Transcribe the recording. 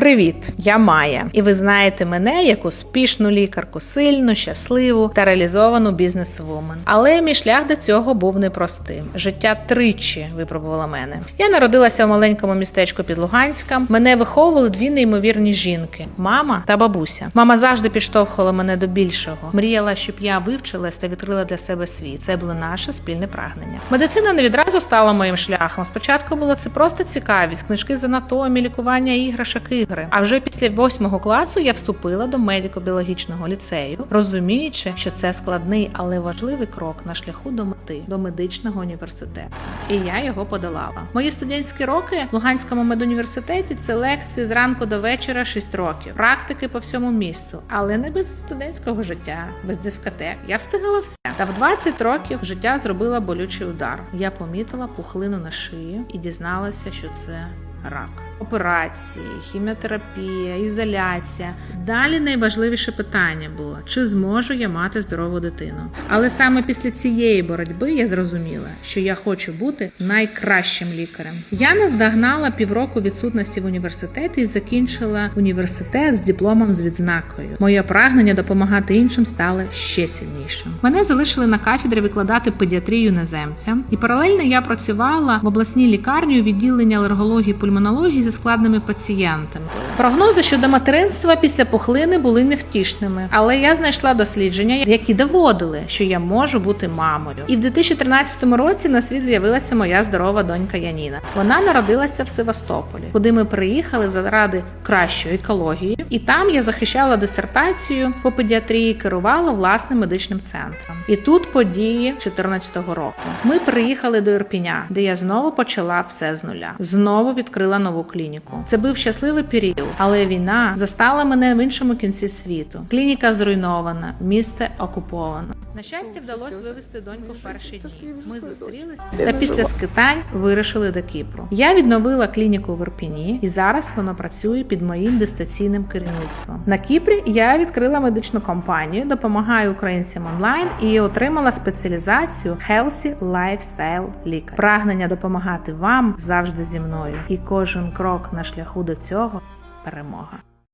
Привіт, я Майя, і ви знаєте мене як успішну лікарку, сильну, щасливу та реалізовану бізнес-вумен. Але мій шлях до цього був непростим. Життя тричі випробувало мене. Я народилася в маленькому містечку під Луганськом. Мене виховували дві неймовірні жінки: мама та бабуся. Мама завжди підштовхувала мене до більшого. Мріяла, щоб я вивчилась та відкрила для себе світ. Це було наше спільне прагнення. Медицина не відразу стала моїм шляхом. Спочатку було це просто цікавість, книжки з анатомії, лікування іграшок, ігри. А вже після восьмого класу я вступила до медико-біологічного ліцею, розуміючи, що це складний, але важливий крок на шляху до мети до медичного університету. І я його подолала. Мої студентські роки в Луганському медуніверситеті це лекції зранку до вечора 6 років, практики по всьому місту, але не без студентського життя, без дискотек. Я встигала все. Та в 20 років життя зробила болючий удар. Я помітила пухлину на шиї і дізналася, що це рак. Операції, хіміотерапія, ізоляція. Далі найважливіше питання було: чи зможу я мати здорову дитину? Але саме після цієї боротьби я зрозуміла, що я хочу бути найкращим лікарем. Я наздогнала півроку відсутності в університеті і закінчила університет з дипломом з відзнакою. Моє прагнення допомагати іншим стало ще сильнішим. Мене залишили на кафедрі викладати педіатрію іноземцям, і паралельно я працювала в обласній лікарні у відділенні алергології пульмонології зі складними пацієнтами. Прогнози щодо материнства після пухлини були невтішними, але я знайшла дослідження, які доводили, що я можу бути мамою. І в 2013 році на світ з'явилася моя здорова донька Яніна. Вона народилася в Севастополі, куди ми приїхали заради кращої екології, і там я захищала дисертацію по педіатрії, керувала власним медичним центром. І тут події 2014 року. Ми приїхали до Ірпіня, де я знову почала все з нуля. Знову відкрила нову клініку. Це був щасливий період, але війна застала мене в іншому кінці світу. Клініка зруйнована, місце окуповано. На щастя, вдалося вивести доньку в перші дні. Ми зустрілися та після скитань вирішили до Кіпру. Я відновила клініку в Ірпіні, і зараз вона працює під моїм дистанційним керівництвом. На Кіпрі я відкрила медичну компанію, допомагаю українцям онлайн і отримала спеціалізацію Healthy Lifestyle лікар. Прагнення допомагати вам завжди зі мною, і кожен крок на шляху до цього перемога.